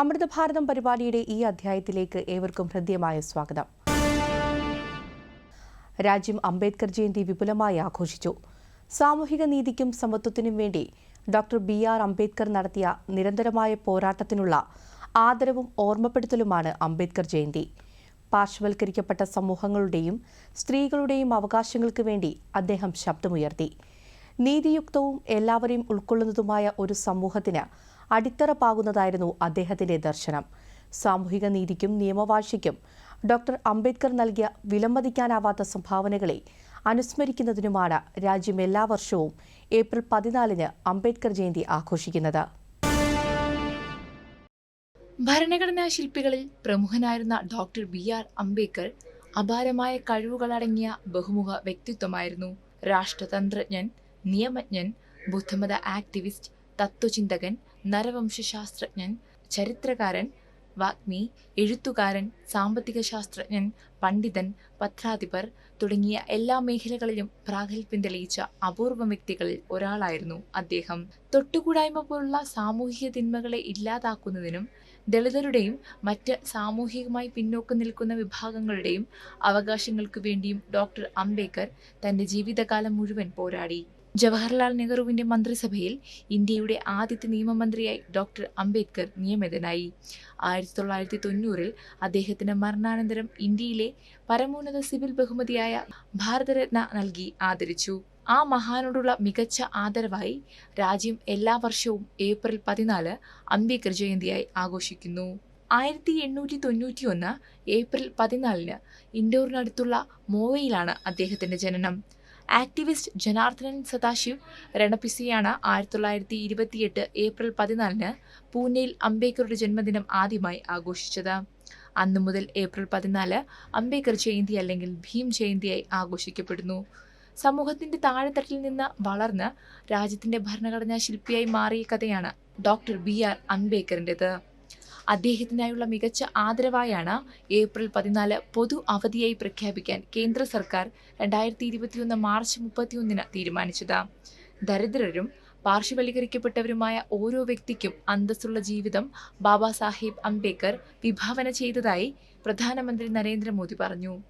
അമൃതഭാരതം പരിപാടിയുടെ ഈ അധ്യായത്തിലേക്ക് ഏവർക്കും ഹൃദ്യമായ സ്വാഗതം. രാജ്യം അംബേദ്കർ ജയന്തി വിപുലമായി ആഘോഷിച്ചു. സാമൂഹിക നീതിക്കും സമത്വത്തിനും വേണ്ടി ഡോക്ടർ ബി ആർ അംബേദ്കർ നടത്തിയ നിരന്തരമായ പോരാട്ടത്തിനുള്ള ആദരവും ഓർമ്മപ്പെടുത്തലുമാണ് അംബേദ്കർ ജയന്തി. പാർശ്വവൽക്കരിക്കപ്പെട്ട സമൂഹങ്ങളുടെയും സ്ത്രീകളുടെയും അവകാശങ്ങൾക്ക് വേണ്ടി അദ്ദേഹം ശബ്ദമുയർത്തി. നീതിയുക്തവും എല്ലാവരെയും ഉൾക്കൊള്ളുന്നതുമായ ഒരു സമൂഹത്തിന് അടിത്തറ പാകുന്നതായിരുന്നു അദ്ദേഹത്തിന്റെ ദർശനം. സാമൂഹിക നീതിക്കും നിയമവാഴ്ചയ്ക്കും ഡോക്ടർ അംബേദ്കർ നൽകിയ വിലമതിക്കാനാവാത്ത സംഭാവനകളെ അനുസ്മരിക്കുന്നതിനുമാണ് രാജ്യം എല്ലാ വർഷവും ഏപ്രിൽ പതിനാലിന് അംബേദ്കർ ജയന്തി ആഘോഷിക്കുന്നത്. ഭരണഘടനാ ശില്പികളിൽ പ്രമുഖനായിരുന്ന ഡോക്ടർ ബി ആർ അംബേദ്കർ അപാരമായ കഴിവുകളടങ്ങിയ ബഹുമുഖ വ്യക്തിത്വമായിരുന്നു. രാഷ്ട്രതന്ത്രജ്ഞൻ നിയമജ്ഞൻ ബുദ്ധമത ആക്ടിവിസ്റ്റ് തത്വചിന്തകൻ നരവംശശാസ്ത്രജ്ഞൻ ചരിത്രകാരൻ വാഗ്മി എഴുത്തുകാരൻ സാമ്പത്തിക ശാസ്ത്രജ്ഞൻ പണ്ഡിതൻ പത്രാധിപർ തുടങ്ങിയ എല്ലാ മേഖലകളിലും പ്രാഗൽഭ്യം തെളിയിച്ച അപൂർവ വ്യക്തികളിൽ ഒരാളായിരുന്നു അദ്ദേഹം. തൊട്ടുകൂടായ്മ പോലുള്ള സാമൂഹിക തിന്മകളെ ഇല്ലാതാക്കുന്നതിനും ദളിതരുടെയും മറ്റ് സാമൂഹികമായി പിന്നോക്കം നിൽക്കുന്ന വിഭാഗങ്ങളുടെയും അവകാശങ്ങൾക്കു വേണ്ടിയും ഡോക്ടർ അംബേദ്കർ തന്റെ ജീവിതകാലം മുഴുവൻ പോരാടി. ജവഹർലാൽ നെഹ്റുവിന്റെ മന്ത്രിസഭയിൽ ഇന്ത്യയുടെ ആദ്യത്തെ നിയമമന്ത്രിയായി ഡോക്ടർ അംബേദ്കർ നിയമിതനായി. ആയിരത്തി തൊള്ളായിരത്തി തൊണ്ണൂറിൽ അദ്ദേഹത്തിന് മരണാനന്തരം ഇന്ത്യയിലെ പരമോന്നത സിവിൽ ബഹുമതിയായ ഭാരതരത്ന നൽകി ആദരിച്ചു. ആ മഹാനോടുള്ള മികച്ച ആദരവായി രാജ്യം എല്ലാ വർഷവും ഏപ്രിൽ പതിനാല് അംബേദ്കർ ജയന്തിയായി ആഘോഷിക്കുന്നു. ആയിരത്തി എണ്ണൂറ്റി തൊണ്ണൂറ്റി ഒന്ന് ഏപ്രിൽ പതിനാലിന് ഇൻഡോറിനടുത്തുള്ള മോവയിലാണ് അദ്ദേഹത്തിന്റെ ജനനം. ആക്ടിവിസ്റ്റ് ജനാർദ്ദനൻ സദാശിവ് രണപിസിയാണ് ആയിരത്തി തൊള്ളായിരത്തി ഇരുപത്തിയെട്ട് ഏപ്രിൽ പതിനാലിന് പൂനെയിൽ അംബേദ്കറുടെ ജന്മദിനം ആദ്യമായി ആഘോഷിച്ചത്. അന്നു മുതൽ ഏപ്രിൽ പതിനാല് അംബേദ്കർ ജയന്തി അല്ലെങ്കിൽ ഭീം ജയന്തിയായി ആഘോഷിക്കപ്പെടുന്നു. സമൂഹത്തിന്റെ താഴെത്തട്ടിൽ നിന്ന് വളർന്ന് രാജ്യത്തിന്റെ ഭരണഘടനാ ശില്പിയായി മാറിയ കഥയാണ് ഡോക്ടർ ബി ആർ അംബേദ്കറിന്റെത് അദ്ദേഹത്തിനായുള്ള മികച്ച ആദരവായാണ് ഏപ്രിൽ പതിനാല് പൊതു അവധിയായി പ്രഖ്യാപിക്കാൻ കേന്ദ്ര സർക്കാർ രണ്ടായിരത്തി ഇരുപത്തിയൊന്ന് മാർച്ച് മുപ്പത്തിയൊന്നിന് തീരുമാനിച്ചത്. ദരിദ്രരും പാർശ്വവൽക്കരിക്കപ്പെട്ടവരുമായ ഓരോ വ്യക്തിക്കും അന്തസ്സുള്ള ജീവിതം ബാബാ സാഹിബ് അംബേദ്കർ വിഭാവന ചെയ്തതായി പ്രധാനമന്ത്രി നരേന്ദ്രമോദി പറഞ്ഞു.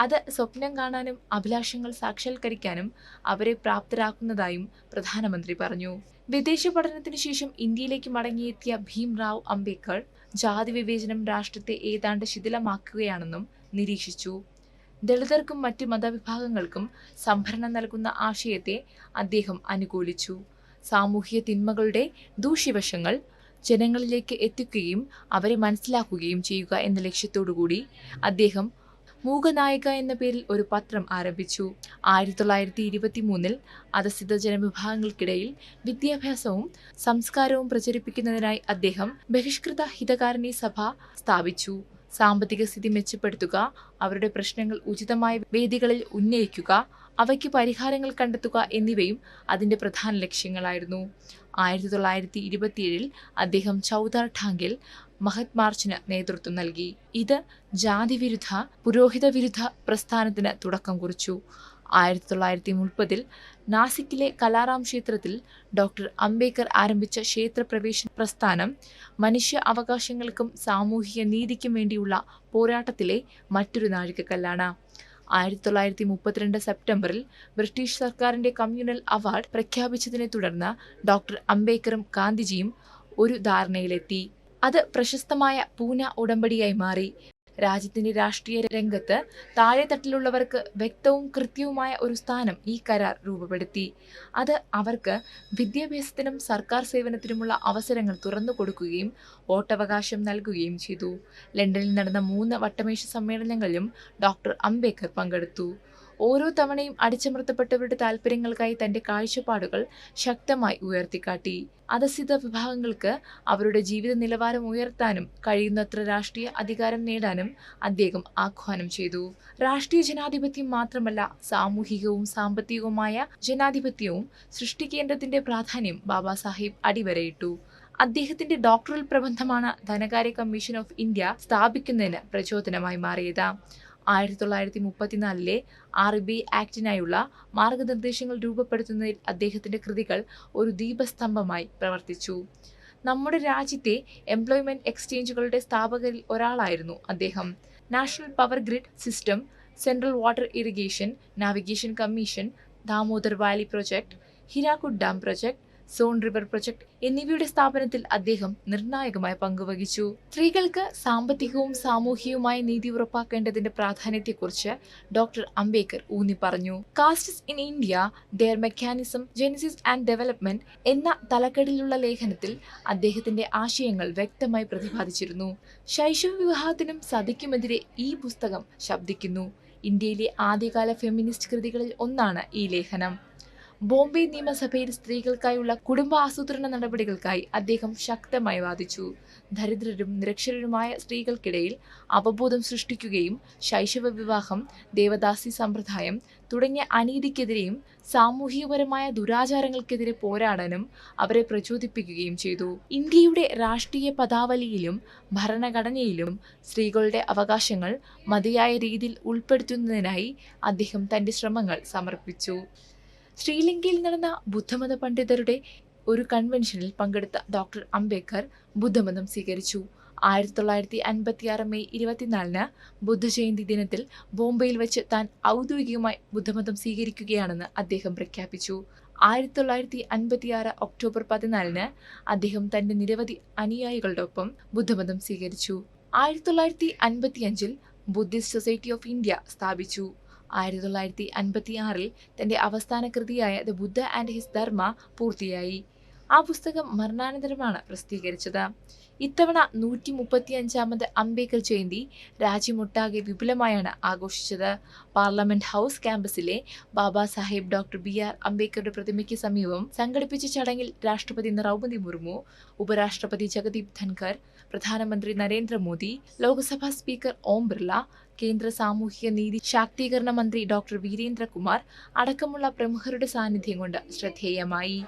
അത് സ്വപ്നം കാണാനും അഭിലാഷങ്ങൾ സാക്ഷാത്കരിക്കാനും അവരെ പ്രാപ്തരാക്കുന്നതായും പ്രധാനമന്ത്രി പറഞ്ഞു. വിദേശ പഠനത്തിനു ശേഷം ഇന്ത്യയിലേക്ക് മടങ്ങിയെത്തിയ ഭീം റാവ് അംബേദ്കർ ജാതി വിവേചനം രാഷ്ട്രത്തെ ഏതാണ്ട് ശിഥിലമാക്കുകയാണെന്നും നിരീക്ഷിച്ചു. ദളിതർക്കും മറ്റ് മതവിഭാഗങ്ങൾക്കും സംഭരണം നൽകുന്ന ആശയത്തെ അദ്ദേഹം അനുകൂലിച്ചു. സാമൂഹിക തിന്മകളുടെ ദൂഷ്യവശങ്ങൾ ജനങ്ങളിലേക്ക് എത്തിക്കുകയും അവരെ മനസ്സിലാക്കുകയും ചെയ്യുക എന്ന ലക്ഷ്യത്തോടുകൂടി അദ്ദേഹം മൂകനായിക എന്ന പേരിൽ ഒരു പത്രം ആരംഭിച്ചു. ആയിരത്തി തൊള്ളായിരത്തി ഇരുപത്തി മൂന്നിൽ അധസ്ഥിത ജനവിഭാഗങ്ങൾക്കിടയിൽ വിദ്യാഭ്യാസവും സംസ്കാരവും പ്രചരിപ്പിക്കുന്നതിനായി അദ്ദേഹം ബഹിഷ്കൃത ഹിതകാരണി സഭ സ്ഥാപിച്ചു. സാമ്പത്തിക സ്ഥിതി മെച്ചപ്പെടുത്തുക അവരുടെ പ്രശ്നങ്ങൾ ഉചിതമായ വേദികളിൽ ഉന്നയിക്കുക അവയ്ക്ക് പരിഹാരങ്ങൾ കണ്ടെത്തുക എന്നിവയും അതിന്റെ പ്രധാന ലക്ഷ്യങ്ങളായിരുന്നു. ആയിരത്തി തൊള്ളായിരത്തി ഇരുപത്തിയേഴിൽ അദ്ദേഹം ചൗദാർ ഠാങ്കിൽ മഹത് മാർച്ചിന് നേതൃത്വം നൽകി. ഇത് ജാതിവിരുദ്ധ പുരോഹിത വിരുദ്ധ പ്രസ്ഥാനത്തിന് തുടക്കം കുറിച്ചു. ആയിരത്തി തൊള്ളായിരത്തി മുപ്പതിൽ നാസിക്കിലെ കലാറാം ക്ഷേത്രത്തിൽ ഡോക്ടർ അംബേദ്കർ ആരംഭിച്ച ക്ഷേത്രപ്രവേശന പ്രസ്ഥാനം മനുഷ്യ അവകാശങ്ങൾക്കും സാമൂഹിക നീതിക്കും വേണ്ടിയുള്ള പോരാട്ടത്തിലെ മറ്റൊരു നാഴികക്കല്ലാണ്. ആയിരത്തി തൊള്ളായിരത്തി മുപ്പത്തിരണ്ട് സെപ്റ്റംബറിൽ ബ്രിട്ടീഷ് സർക്കാരിന്റെ കമ്മ്യൂണൽ അവാർഡ് പ്രഖ്യാപിച്ചതിനെ തുടർന്ന് ഡോക്ടർ അംബേദ്കറും ഗാന്ധിജിയും ഒരു ധാരണയിലെത്തി. അത് പ്രശസ്തമായ പൂന ഉടമ്പടിയായി മാറി. രാജ്യത്തിന്റെ രാഷ്ട്രീയ രംഗത്ത് താഴെത്തട്ടിലുള്ളവർക്ക് വ്യക്തവും കൃത്യവുമായ ഒരു സ്ഥാനം ഈ കരാർ രൂപപ്പെടുത്തി. അത് അവർക്ക് വിദ്യാഭ്യാസത്തിനും സർക്കാർ സേവനത്തിനുമുള്ള അവസരങ്ങൾ തുറന്നു കൊടുക്കുകയും വോട്ടവകാശം നൽകുകയും ചെയ്തു. ലണ്ടനിൽ നടന്ന മൂന്ന് വട്ടമേശ സമ്മേളനങ്ങളിലും ഡോക്ടർ അംബേദ്കർ പങ്കെടുത്തു. ഓരോ തവണയും അടിച്ചമർത്തപ്പെട്ടവരുടെ താല്പര്യങ്ങൾക്കായി തന്റെ കാഴ്ചപ്പാടുകൾ ശക്തമായി ഉയർത്തിക്കാട്ടി. അധസ്ഥിത വിഭാഗങ്ങൾക്ക് അവരുടെ ജീവിത നിലവാരം ഉയർത്താനും കഴിയുന്നത്ര രാഷ്ട്രീയ അധികാരം നേടാനും അദ്ദേഹം ആഹ്വാനം ചെയ്തു. രാഷ്ട്രീയ ജനാധിപത്യം മാത്രമല്ല സാമൂഹികവും സാമ്പത്തികവുമായ ജനാധിപത്യവും സൃഷ്ടിക്കേണ്ടതിന്റെ പ്രാധാന്യം ബാബാ സാഹിബ് അടിവരയിട്ടു. അദ്ദേഹത്തിന്റെ ഡോക്ടറൽ പ്രബന്ധമാണ് ധനകാര്യ കമ്മീഷൻ ഓഫ് ഇന്ത്യ സ്ഥാപിക്കുന്നതിന് പ്രചോദനമായി മാറിയത്. ആയിരത്തി തൊള്ളായിരത്തി മുപ്പത്തിനാലിലെ ആർ ബി ആക്ടിനായുള്ള മാർഗനിർദ്ദേശങ്ങൾ രൂപപ്പെടുത്തുന്നതിൽ അദ്ദേഹത്തിന്റെ കൃതികൾ ഒരു ദീപസ്തംഭമായി പ്രവർത്തിച്ചു. നമ്മുടെ രാജ്യത്തെ എംപ്ലോയ്മെന്റ് എക്സ്ചേഞ്ചുകളുടെ സ്ഥാപകരിൽ ഒരാളായിരുന്നു അദ്ദേഹം. National power grid system central water irrigation navigation commission Damodar valley project Hirakud dam project Son river project എന്നിവയുടെ സ്ഥാപനത്തിൽ അദ്ദേഹം നിർണായകമായ പങ്കുവഹിച്ചു സ്ത്രീകൾക്ക് സാമ്പത്തികവും സാമൂഹികവുമായ നീതി ഉറപ്പാക്കേണ്ടതിന്റെ പ്രാധാന്യത്തെക്കുറിച്ച് ഡോക്ടർ അംബേദ്കർ ഊന്നി പറഞ്ഞു. Castes in India their mechanism genesis and development എന്ന തലക്കെടിലുള്ള ലേഖനത്തിൽ അദ്ദേഹത്തിന്റെ ആശയങ്ങൾ വ്യക്തമായി പ്രതിപാദിച്ചിരുന്നു. ശൈശവ വിവാഹത്തിനും സതിക്കുമെതിരെ ഈ പുസ്തകം ശബ്ദിക്കുന്നു. ഇന്ത്യയിലെ ആദ്യകാല ഫെമിനിസ്റ്റ് കൃതികളിൽ ഒന്നാണ് ഈ ലേഖനം. ബോംബെ നിയമസഭയിൽ സ്ത്രീകൾക്കായുള്ള കുടുംബ ആസൂത്രണ നടപടികൾക്കായി അദ്ദേഹം ശക്തമായി വാദിച്ചു. ദരിദ്രരും നിരക്ഷരരുമായ സ്ത്രീകൾക്കിടയിൽ അവബോധം സൃഷ്ടിക്കുകയും ശൈശവ വിവാഹം ദേവദാസി സമ്പ്രദായം തുടങ്ങിയ അനീതിക്കെതിരെയും സാമൂഹികപരമായ ദുരാചാരങ്ങൾക്കെതിരെ പോരാടാനും അവരെ പ്രചോദിപ്പിക്കുകയും ചെയ്തു. ഇന്ത്യയുടെ രാഷ്ട്രീയ പദാവലിയിലും ഭരണഘടനയിലും സ്ത്രീകളുടെ അവകാശങ്ങൾ മതിയായ രീതിയിൽ ഉൾപ്പെടുത്തുന്നതിനായി അദ്ദേഹം തന്റെ ശ്രമങ്ങൾ സമർപ്പിച്ചു. ശ്രീലങ്കയിൽ നടന്ന ബുദ്ധമത പണ്ഡിതരുടെ ഒരു കൺവെൻഷനിൽ പങ്കെടുത്ത ഡോക്ടർ അംബേദ്കർ ബുദ്ധമതം സ്വീകരിച്ചു. ആയിരത്തി തൊള്ളായിരത്തി അൻപത്തി ആറ് മെയ് ഇരുപത്തിനാലിന് ബുദ്ധജയന്തി ദിനത്തിൽ ബോംബെയിൽ വെച്ച് താൻ ഔദ്യോഗികമായി ബുദ്ധമതം സ്വീകരിക്കുകയാണെന്ന് അദ്ദേഹം പ്രഖ്യാപിച്ചു. ആയിരത്തി തൊള്ളായിരത്തി അൻപത്തി ആറ് ഒക്ടോബർ പതിനാലിന് അദ്ദേഹം തന്റെ നിരവധി അനുയായികളോടൊപ്പം ബുദ്ധമതം സ്വീകരിച്ചു. ആയിരത്തി തൊള്ളായിരത്തി അൻപത്തിയഞ്ചിൽ ബുദ്ധിസ്റ്റ് സൊസൈറ്റി ഓഫ് ഇന്ത്യ സ്ഥാപിച്ചു. ആയിരത്തി തൊള്ളായിരത്തി അൻപത്തി ആറിൽ തന്റെ അവസാന കൃതിയായ the Buddha and his Dhamma പൂർത്തിയായി. ആ പുസ്തകം മരണാനന്തരമാണ് പ്രസിദ്ധീകരിച്ചത്. ഇത്തവണ നൂറ്റി മുപ്പത്തി അഞ്ചാമത് അംബേദ്കർ ജയന്തി രാജ്യമൊട്ടാകെ വിപുലമായാണ് ആഘോഷിച്ചത്. Parliament house ക്യാമ്പസിലെ Baba Saheb doctor B R അംബേദ്കറുടെ പ്രതിമയ്ക്ക് സമീപം സംഘടിപ്പിച്ച ചടങ്ങിൽ രാഷ്ട്രപതി ദ്രൗപദി മുർമു ഉപരാഷ്ട്രപതി ജഗദീപ് ധൻഖർ പ്രധാനമന്ത്രി നരേന്ദ്രമോദി ലോക്സഭാ സ്പീക്കർ ഓം ബിർള കേന്ദ്ര സാമൂഹിക നീതി ശാക്തീകരണ മന്ത്രി ഡോക്ടർ വീരേന്ദ്രകുമാർ അടക്കമുള്ള പ്രമുഖരുടെ സാന്നിധ്യം കൊണ്ട് ശ്രദ്ധേയമായി.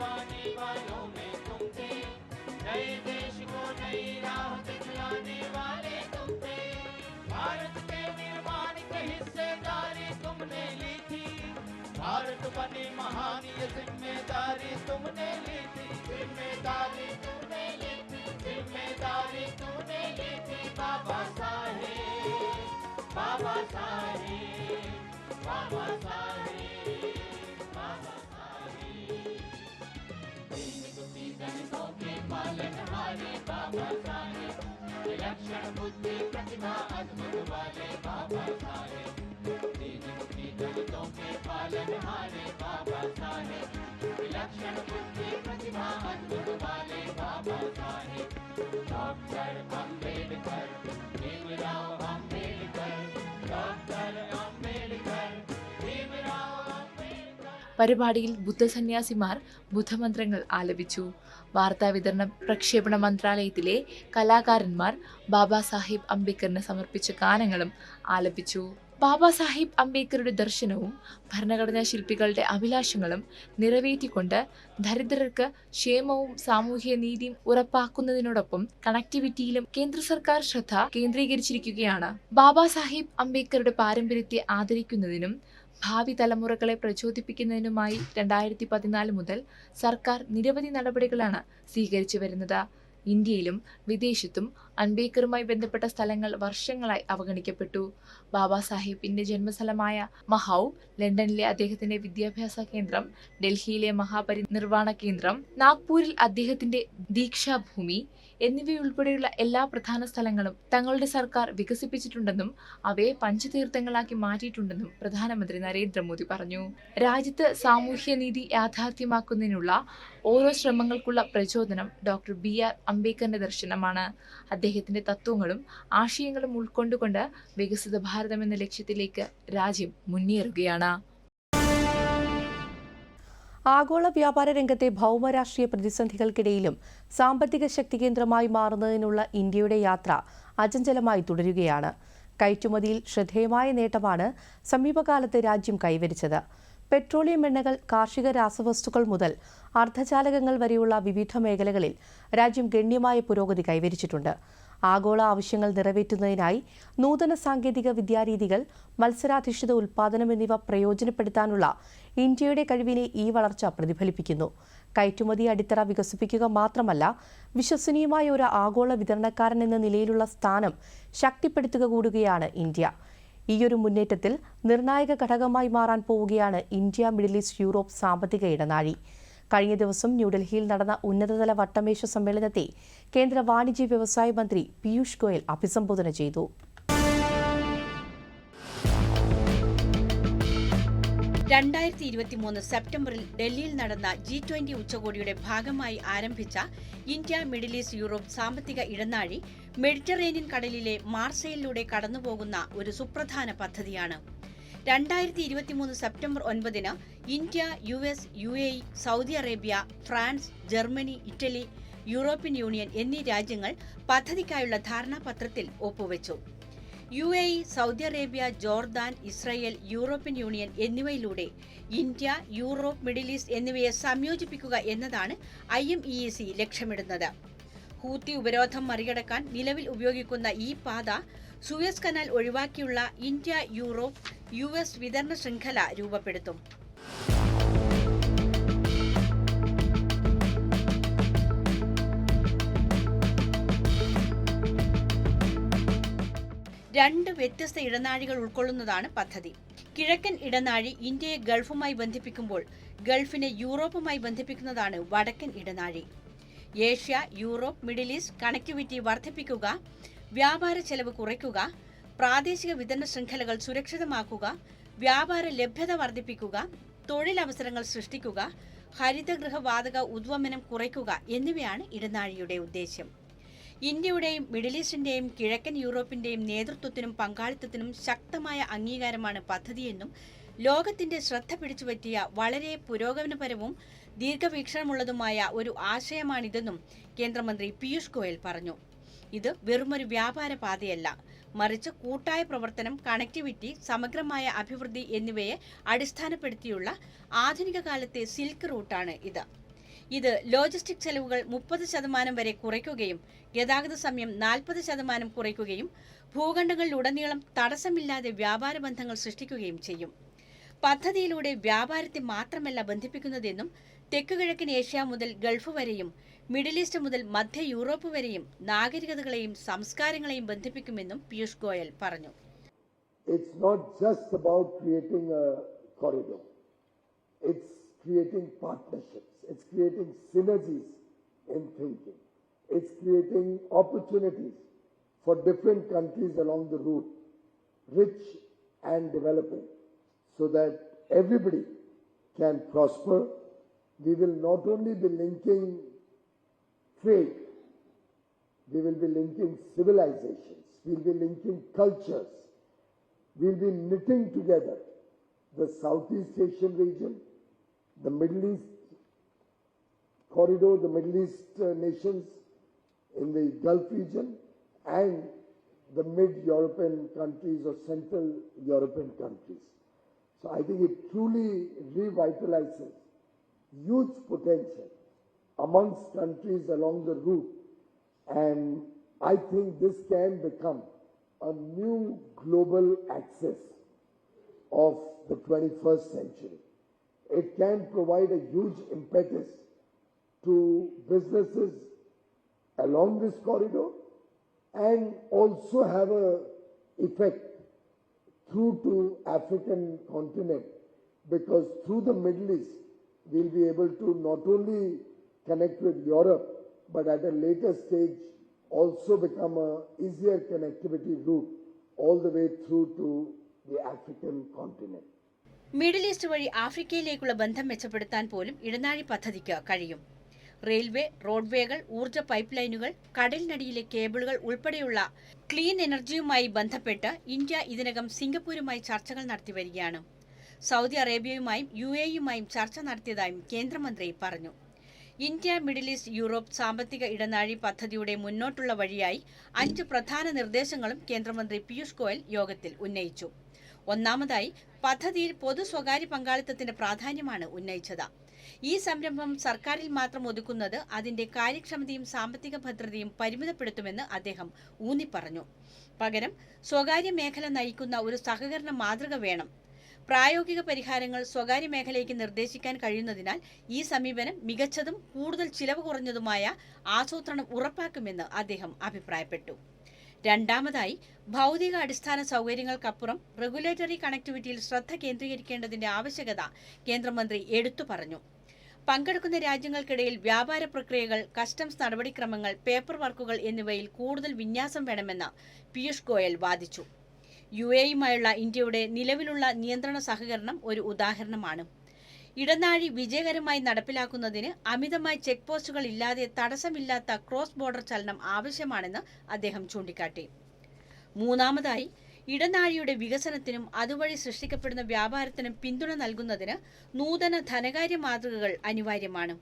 का बनवाने वालों में तुम थे नए देश को नई राह दिखलाने वाले तुम थे भारत के निर्माण की हिस्सेदारी तुमने ली थी। भारत बने महान ये ज़िम्मेदारी तुमने ली थी। ज़िम्मेदारी तुमने ली थी, ज़िम्मेदारी तुमने ली थी बाबा साहेब बाबा साहेब बाबा साहेब। बुद्धि प्रतिभा अद्भुत वाले बाबा साहेब दीन दुखी दलितों के पालनहारे बाबा साहेब विलक्षण बुद्धि प्रतिभा अद्भुत वाले बाबा साहेब डॉक्टर अम्बेडकर भीमराव अम्बेडकर डॉक्टर अम्बेडकर भीमराव अम्बेडकर പരിപാടിയിൽ ബുദ്ധസന്യാസിമാർ ബുദ്ധമന്ത്രങ്ങൾ ആലപിച്ചു വാർത്താ വിതരണ പ്രക്ഷേപണ മന്ത്രാലയത്തിലെ കലാകാരന്മാർ ബാബാ സാഹിബ് അംബേദ്കറിന് സമർപ്പിച്ച ഗാനങ്ങളും ആലപിച്ചു. ബാബാ സാഹിബ് അംബേദ്കറുടെ ദർശനവും ഭരണഘടനാ ശില്പികളുടെ അഭിലാഷങ്ങളും നിറവേറ്റിക്കൊണ്ട് ദരിദ്രർക്ക് ക്ഷേമവും സാമൂഹിക നീതിയും ഉറപ്പാക്കുന്നതിനോടൊപ്പം കണക്ടിവിറ്റിയിലും കേന്ദ്ര സർക്കാർ ശ്രദ്ധ കേന്ദ്രീകരിച്ചിരിക്കുകയാണ്. ബാബാ സാഹിബ് അംബേദ്കറുടെ പാരമ്പര്യത്തെ ആദരിക്കുന്നതിനും ഭാവി തലമുറകളെ പ്രചോദിപ്പിക്കുന്നതിനുമായി രണ്ടായിരത്തി പതിനാല് മുതൽ സർക്കാർ നിരവധി നടപടികളാണ് സ്വീകരിച്ചു വരുന്നത്. ഇന്ത്യയിലും വിദേശത്തും അംബേദ്കറുമായി ബന്ധപ്പെട്ട സ്ഥലങ്ങൾ വർഷങ്ങളായി അവഗണിക്കപ്പെട്ടു. ബാബാ സാഹിബിന്റെ ജന്മസ്ഥലമായ മഹാവ് ലണ്ടനിലെ അദ്ദേഹത്തിന്റെ വിദ്യാഭ്യാസ കേന്ദ്രം ഡൽഹിയിലെ മഹാപരിനിർവാണ കേന്ദ്രം നാഗ്പൂരിൽ അദ്ദേഹത്തിന്റെ ദീക്ഷാഭൂമി എന്നിവയുൾപ്പെടെയുള്ള എല്ലാ പ്രധാന സ്ഥലങ്ങളും തങ്ങളുടെ സർക്കാർ വികസിപ്പിച്ചിട്ടുണ്ടെന്നും അവയെ പഞ്ചതീർത്ഥങ്ങളാക്കി മാറ്റിയിട്ടുണ്ടെന്നും പ്രധാനമന്ത്രി നരേന്ദ്രമോദി പറഞ്ഞു. രാജ്യത്ത് സാമൂഹ്യനീതി യാഥാർത്ഥ്യമാക്കുന്നതിനുള്ള ഓരോ ശ്രമങ്ങൾക്കുള്ള പ്രചോദനം ഡോക്ടർ ബി ആർ അംബേദ്കറിന്റെ ദർശനമാണ്. അദ്ദേഹത്തിന്റെ തത്വങ്ങളും ആശയങ്ങളും ഉൾക്കൊണ്ടുകൊണ്ട് വികസിത ഭാരതം എന്ന ലക്ഷ്യത്തിലേക്ക് രാജ്യം മുന്നേറുകയാണ്. ആഗോള വ്യാപാര രംഗത്തെ ഭൗമരാഷ്ട്രീയ പ്രതിസന്ധികൾക്കിടയിലും സാമ്പത്തിക ശക്തി കേന്ദ്രമായി മാറുന്നതിനുള്ള ഇന്ത്യയുടെ യാത്ര അചഞ്ചലമായി തുടരുകയാണ്. കയറ്റുമതിയിൽ ശ്രദ്ധേയമായ നേട്ടമാണ് സമീപകാലത്ത് രാജ്യം കൈവരിച്ചത്. പെട്രോളിയം എണ്ണകൾ കാർഷിക രാസവസ്തുക്കൾ മുതൽ അർദ്ധചാലകങ്ങൾ വരെയുള്ള വിവിധ മേഖലകളിൽ രാജ്യം ഗണ്യമായ പുരോഗതി കൈവരിച്ചിട്ടുണ്ട്. ആഗോള ആവശ്യങ്ങൾ നിറവേറ്റുന്നതിനായി നൂതന സാങ്കേതിക വിദ്യാരീതികൾ മത്സരാധിഷ്ഠിത ഉൽപ്പാദനം എന്നിവ പ്രയോജനപ്പെടുത്താനുള്ള ഇന്ത്യയുടെ കഴിവിനെ ഈ വളർച്ച പ്രതിഫലിപ്പിക്കുന്നു. കയറ്റുമതി അടിത്തറ വികസിപ്പിക്കുക മാത്രമല്ല വിശ്വസനീയമായ ഒരു ആഗോള വിതരണക്കാരൻ എന്ന നിലയിലുള്ള സ്ഥാനം ശക്തിപ്പെടുത്തുക കൂടുകയാണ് ഇന്ത്യ. ഈയൊരു മുന്നേറ്റത്തിൽ നിർണായക ഘടകമായി മാറാൻ പോവുകയാണ് ഇന്ത്യ മിഡിൽ ഈസ്റ്റ് യൂറോപ്പ് സാമ്പത്തിക ഇടനാഴി. കഴിഞ്ഞ ദിവസം ന്യൂഡൽഹിയിൽ നടന്ന ഉന്നതതല വട്ടമേശ സമ്മേളനത്തെ കേന്ദ്ര വാണിജ്യ വ്യവസായ മന്ത്രി പീയൂഷ് ഗോയൽ അഭിസംബോധന ചെയ്തു. രണ്ടായിരത്തി ഇരുപത്തിമൂന്ന് സെപ്റ്റംബറിൽ ഡൽഹിയിൽ നടന്ന ജി ട്വന്റി ഉച്ചകോടിയുടെ ഭാഗമായി ആരംഭിച്ച ഇന്ത്യ മിഡിൽ ഈസ്റ്റ് യൂറോപ്പ് സാമ്പത്തിക ഇടനാഴി മെഡിറ്ററേനിയൻ കടലിലെ മാർസയിലൂടെ കടന്നുപോകുന്ന ഒരു സുപ്രധാന പദ്ധതിയാണ്. രണ്ടായിരത്തി ഇരുപത്തിമൂന്ന് സെപ്റ്റംബർ ഒൻപതിന് India U S U A Saudi Arabia France Germany Italy European Union എന്നീ രാജ്യങ്ങൾ പദ്ധതിക്കായുള്ള ധാരണാപത്രത്തിൽ ഒപ്പുവെച്ചു. U A E Saudi Arabia Jordan Israel European Union എന്നിവയിലൂടെ ഇന്ത്യ യൂറോപ്പ് മിഡിൽ ഈസ്റ്റ് എന്നിവയെ സംയോജിപ്പിക്കുക എന്നതാണ് ഐ എം ഇ സി ലക്ഷ്യമിടുന്നത്. ഹൂത്തി ഉപരോധം മറികടക്കാൻ നിലവിൽ ഉപയോഗിക്കുന്ന ഈ പാത സുയസ് കനാൽ ഒഴിവാക്കിയുള്ള ഇന്ത്യ യൂറോപ്പ് യു എസ് വിതരണ ശൃംഖല രൂപപ്പെടുത്തും. രണ്ട് വ്യത്യസ്ത ഇടനാഴികൾ ഉൾക്കൊള്ളുന്നതാണ് പദ്ധതി. കിഴക്കൻ ഇടനാഴി ഇന്ത്യയെ ഗൾഫുമായി ബന്ധിപ്പിക്കുമ്പോൾ ഗൾഫിനെ യൂറോപ്പുമായി ബന്ധിപ്പിക്കുന്നതാണ് വടക്കൻ ഇടനാഴി. Asia Europe Middle East connectivity വർദ്ധിപ്പിക്കുക വ്യാപാര ചെലവ് കുറയ്ക്കുക പ്രാദേശിക വിതരണ ശൃംഖലകൾ സുരക്ഷിതമാക്കുക വ്യാപാര ലഭ്യത വർദ്ധിപ്പിക്കുക തൊഴിലവസരങ്ങൾ സൃഷ്ടിക്കുക ഹരിതഗൃഹ വാതക ഉദ്വമനം കുറയ്ക്കുക എന്നിവയാണ് ഇടനാഴിയുടെ ഉദ്ദേശ്യം. ഇന്ത്യയുടെയും മിഡിൽ ഈസ്റ്റിന്റെയും കിഴക്കൻ യൂറോപ്പിന്റെയും നേതൃത്വത്തിനും പങ്കാളിത്തത്തിനും ശക്തമായ അംഗീകാരമാണ് പദ്ധതിയെന്നും ലോകത്തിന്റെ ശ്രദ്ധ പിടിച്ചുപറ്റിയ വളരെ പുരോഗമനപരവും ദീർഘവീക്ഷണമുള്ളതുമായ ഒരു ആശയമാണിതെന്നും കേന്ദ്രമന്ത്രി പീയൂഷ് ഗോയൽ പറഞ്ഞു. ഇത് വെറുമൊരു വ്യാപാര പാതയല്ല. മറിച്ച് കൂട്ടായ പ്രവർത്തനം കണക്ടിവിറ്റി സമഗ്രമായ അഭിവൃദ്ധി എന്നിവയെ അടിസ്ഥാനപ്പെടുത്തിയുള്ള ആധുനിക കാലത്തെ സിൽക്ക് റൂട്ടാണ് ഇത്. ഇത് ലോജിസ്റ്റിക് ചെലവുകൾ മുപ്പത് ശതമാനം വരെ കുറയ്ക്കുകയും ഗതാഗത സമയം നാൽപ്പത് ശതമാനം കുറയ്ക്കുകയും ഭൂഖണ്ഡങ്ങളിലുടനീളം തടസ്സമില്ലാതെ വ്യാപാര ബന്ധങ്ങൾ സൃഷ്ടിക്കുകയും ചെയ്യും. പദ്ധതിയിലൂടെ വ്യാപാരത്തെ മാത്രമല്ല ബന്ധിപ്പിക്കുന്നതെന്നും തെക്കുകിഴക്കൻ ഏഷ്യ മുതൽ ഗൾഫ് വരെയും മിഡിൽ ഈസ്റ്റ് മുതൽ മധ്യ യൂറോപ്പ് വരെയും നാഗരികതകളെയും സംസ്കാരങ്ങളെയും ബന്ധിപ്പിക്കുമെന്നും പീയൂഷ് ഗോയൽ പറഞ്ഞു It's not just about creating a corridor. It's creating partnerships. It's creating synergies in thinking. It's creating opportunities for different countries along the route, rich and developing, so that everybody can prosper. We will not only be trade, we will be linking civilizations, we'll be linking cultures, we'll be knitting together the Southeast Asian region, the Middle East corridor, the Middle East uh, nations in the Gulf region, and the mid European countries or Central European countries. So I think it truly revitalizes huge potential amongst countries along the route. And I think this can become a new global access of the 21st century. It can provide a huge impetus to businesses along this corridor and also have a effect through to African continent because through the Middle East we'll be able to not only connect with Europe but at a later stage also become a easier connectivity route all the way through to the African continent. Middle East വഴി ആഫ്രിക്കയിലേക്കുള്ള ബന്ധം മെച്ചപ്പെടുത്താൻ പോലും ഇടനാഴി പദ്ധതിക്ക് കഴിയും. Railway റോഡ്വേകൾ ഊർജ pipe ലൈനുകൾ കടലിനടിയിലെ കേബിളുകൾ ഉൾപ്പെടെയുള്ള ക്ലീൻ എനർജിയുമായി ബന്ധപ്പെട്ട് ഇന്ത്യ ഇതിനകം സിംഗപ്പൂരുമായി ചർച്ചകൾ നടത്തി വരികയാണ്. സൗദി അറേബ്യയുമായും യു എയുമായും ചർച്ച നടത്തിയതായും കേന്ദ്രമന്ത്രി പറഞ്ഞു. ഇന്ത്യ മിഡിൽ ഈസ്റ്റ് യൂറോപ്പ് സാമ്പത്തിക ഇടനാഴി പദ്ധതിയുടെ മുന്നോട്ടുള്ള വഴിയായി അഞ്ച് പ്രധാന നിർദ്ദേശങ്ങളും കേന്ദ്രമന്ത്രി പീയൂഷ് ഗോയൽ യോഗത്തിൽ ഉന്നയിച്ചു. ഒന്നാമതായി പദ്ധതിയിൽ പൊതു സ്വകാര്യ പങ്കാളിത്തത്തിന്റെ പ്രാധാന്യമാണ് ഉന്നയിച്ചത്. ഈ സംരംഭം സർക്കാരിൽ മാത്രം ഒതുക്കുന്നത് അതിന്റെ കാര്യക്ഷമതയും സാമ്പത്തിക ഭദ്രതയും പരിമിതപ്പെടുത്തുമെന്ന് അദ്ദേഹം ഊന്നിപ്പറഞ്ഞു. പകരം സ്വകാര്യ മേഖല നയിക്കുന്ന ഒരു സഹകരണ മാതൃക വേണം. പ്രായോഗിക പരിഹാരങ്ങൾ സ്വകാര്യ മേഖലയ്ക്ക് നിർദ്ദേശിക്കാൻ കഴിയുന്നതിനാൽ ഈ സമീപനം മികച്ചതും കൂടുതൽ ചിലവ് കുറഞ്ഞതുമായ ആസൂത്രണം ഉറപ്പാക്കുമെന്ന് അദ്ദേഹം അഭിപ്രായപ്പെട്ടു. രണ്ടാമതായി ഭൗതിക അടിസ്ഥാന സൗകര്യങ്ങൾക്കപ്പുറം റെഗുലേറ്ററി കണക്ടിവിറ്റിയിൽ ശ്രദ്ധ കേന്ദ്രീകരിക്കേണ്ടതിന്റെ ആവശ്യകത കേന്ദ്രമന്ത്രി എടുത്തു പറഞ്ഞു. പങ്കെടുക്കുന്ന രാജ്യങ്ങൾക്കിടയിൽ വ്യാപാര പ്രക്രിയകൾ കസ്റ്റംസ് നടപടിക്രമങ്ങൾ പേപ്പർ വർക്കുകൾ എന്നിവയിൽ കൂടുതൽ വിന്യാസം വേണമെന്ന് പീയൂഷ് ഗോയൽ വാദിച്ചു. യു എയുമായുള്ള ഇന്ത്യയുടെ നിലവിലുള്ള നിയന്ത്രണ സഹകരണം ഒരു ഉദാഹരണമാണ്. ഇടനാഴി വിജയകരമായി നടപ്പിലാക്കുന്നതിന് അമിതമായി ചെക്ക് പോസ്റ്റുകൾ ഇല്ലാതെ തടസ്സമില്ലാത്ത ക്രോസ് ബോർഡർ ചലനം ആവശ്യമാണെന്ന് അദ്ദേഹം ചൂണ്ടിക്കാട്ടി. മൂന്നാമതായി ഇടനാഴിയുടെ വികസനത്തിനും അതുവഴി സൃഷ്ടിക്കപ്പെടുന്ന വ്യാപാരത്തിനും പിന്തുണ നൽകുന്നതിന് നൂതന ധനകാര്യ മാതൃകകൾ അനിവാര്യമാണ്.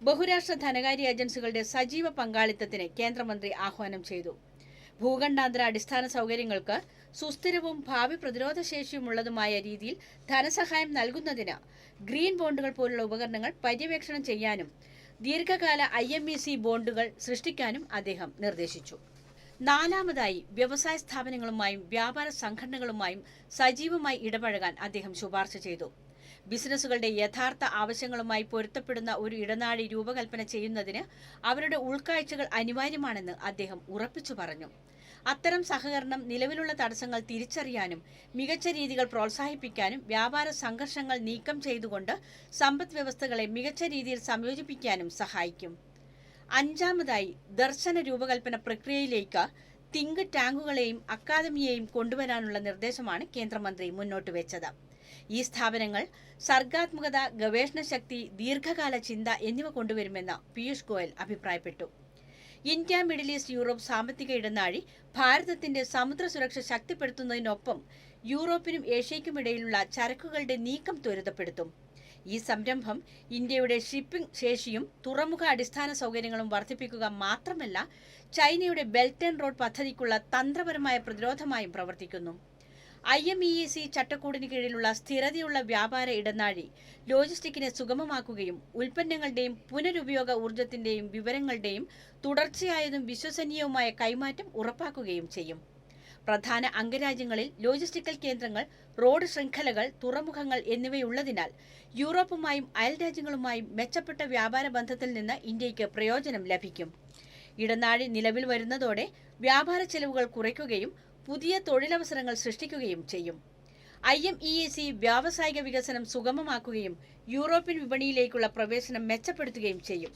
ബഹുരാഷ്ട്ര ധനകാര്യ ഏജൻസികളുടെ സജീവ പങ്കാളിത്തത്തിന് കേന്ദ്രമന്ത്രി ആഹ്വാനം ചെയ്തു. ഭൂഖണ്ഡാന്തര അടിസ്ഥാന സൗകര്യങ്ങൾക്ക് സുസ്ഥിരവും ഭാവി പ്രതിരോധശേഷിയുമുള്ളതുമായ രീതിയിൽ ധനസഹായം നൽകുന്നതിന് ഗ്രീൻ ബോണ്ടുകൾ പോലുള്ള ഉപകരണങ്ങൾ പര്യവേക്ഷണം ചെയ്യാനും ദീർഘകാല ഐ എം ഇ സി ബോണ്ടുകൾ സൃഷ്ടിക്കാനും അദ്ദേഹം നിർദ്ദേശിച്ചു. നാലാമതായി വ്യവസായ സ്ഥാപനങ്ങളുമായും വ്യാപാര സംഘടനകളുമായും സജീവമായി ഇടപഴകാൻ അദ്ദേഹം ശുപാർശ ചെയ്തു. ബിസിനസ്സുകളുടെ യഥാർത്ഥ ആവശ്യങ്ങളുമായി പൊരുത്തപ്പെടുന്ന ഒരു ഇടനാഴി രൂപകൽപ്പന ചെയ്യുന്നതിന് അവരുടെ ഉൾക്കാഴ്ചകൾ അനിവാര്യമാണെന്ന് അദ്ദേഹം ഉറപ്പിച്ചു പറഞ്ഞു. അത്തരം സഹകരണം നിലവിലുള്ള തടസ്സങ്ങൾ തിരിച്ചറിയാനും മികച്ച രീതികൾ പ്രോത്സാഹിപ്പിക്കാനും വ്യാപാര സംഘർഷങ്ങൾ നീക്കം ചെയ്തുകൊണ്ട് സമ്പദ് വ്യവസ്ഥകളെ മികച്ച രീതിയിൽ സംയോജിപ്പിക്കാനും സഹായിക്കും. അഞ്ചാമതായി ദർശന രൂപകൽപ്പന പ്രക്രിയയിലേക്ക് തിങ്ക് ടാങ്കുകളെയും അക്കാദമിയെയും കൊണ്ടുവരാനുള്ള നിർദ്ദേശമാണ് കേന്ദ്രമന്ത്രി മുന്നോട്ട് വെച്ചത് ഈ സ്ഥാപനങ്ങൾ സർഗാത്മകത ഗവേഷണ ശക്തി ദീർഘകാല ചിന്ത എന്നിവ കൊണ്ടുവരുമെന്ന് പീയൂഷ് ഗോയൽ അഭിപ്രായപ്പെട്ടു. ഇന്ത്യ മിഡിൽ ഈസ്റ്റ് യൂറോപ്പ് സാമ്പത്തിക ഇടനാഴി ഭാരതത്തിന്റെ സമുദ്ര സുരക്ഷ ശക്തിപ്പെടുത്തുന്നതിനൊപ്പം യൂറോപ്പിനും ഏഷ്യയ്ക്കുമിടയിലുള്ള ചരക്കുകളുടെ നീക്കം ത്വരിതപ്പെടുത്തും. ഈ സംരംഭം ഇന്ത്യയുടെ ഷിപ്പിംഗ് ശേഷിയും തുറമുഖ അടിസ്ഥാന സൗകര്യങ്ങളും വർദ്ധിപ്പിക്കുക മാത്രമല്ല ചൈനയുടെ ബെൽറ്റ് ആൻഡ് റോഡ് പദ്ധതിക്കുള്ള തന്ത്രപരമായ പ്രതിരോധമായും പ്രവർത്തിക്കുന്നു. ഐ എം ഇ സി ചട്ടക്കൂടിന് കീഴിലുള്ള സ്ഥിരതയുള്ള വ്യാപാര ഇടനാഴി ലോജിസ്റ്റിക്കിനെ സുഗമമാക്കുകയും ഉൽപ്പന്നങ്ങളുടെയും പുനരുപയോഗ ഊർജത്തിന്റെയും വിവരങ്ങളുടെയും തുടർച്ചയായതും വിശ്വസനീയവുമായ കൈമാറ്റം ഉറപ്പാക്കുകയും ചെയ്യും. പ്രധാന അംഗരാജ്യങ്ങളിൽ ലോജിസ്റ്റിക്കൽ കേന്ദ്രങ്ങൾ റോഡ് ശൃംഖലകൾ തുറമുഖങ്ങൾ എന്നിവയുള്ളതിനാൽ യൂറോപ്പുമായും അയൽ രാജ്യങ്ങളുമായും മെച്ചപ്പെട്ട വ്യാപാര ബന്ധത്തിൽ നിന്ന് ഇന്ത്യയ്ക്ക് പ്രയോജനം ലഭിക്കും. ഇടനാഴി നിലവിൽ വരുന്നതോടെ വ്യാപാര ചെലവുകൾ കുറയ്ക്കുകയും പുതിയ തൊഴിലവസരങ്ങൾ സൃഷ്ടിക്കുകയും ചെയ്യും. I M E A C വ്യാവസായിക വികസനം സുഗമമാക്കുകയും യൂറോപ്യൻ വിപണിയിലേക്കുള്ള പ്രവേശനം മെച്ചപ്പെടുത്തുകയും ചെയ്യും.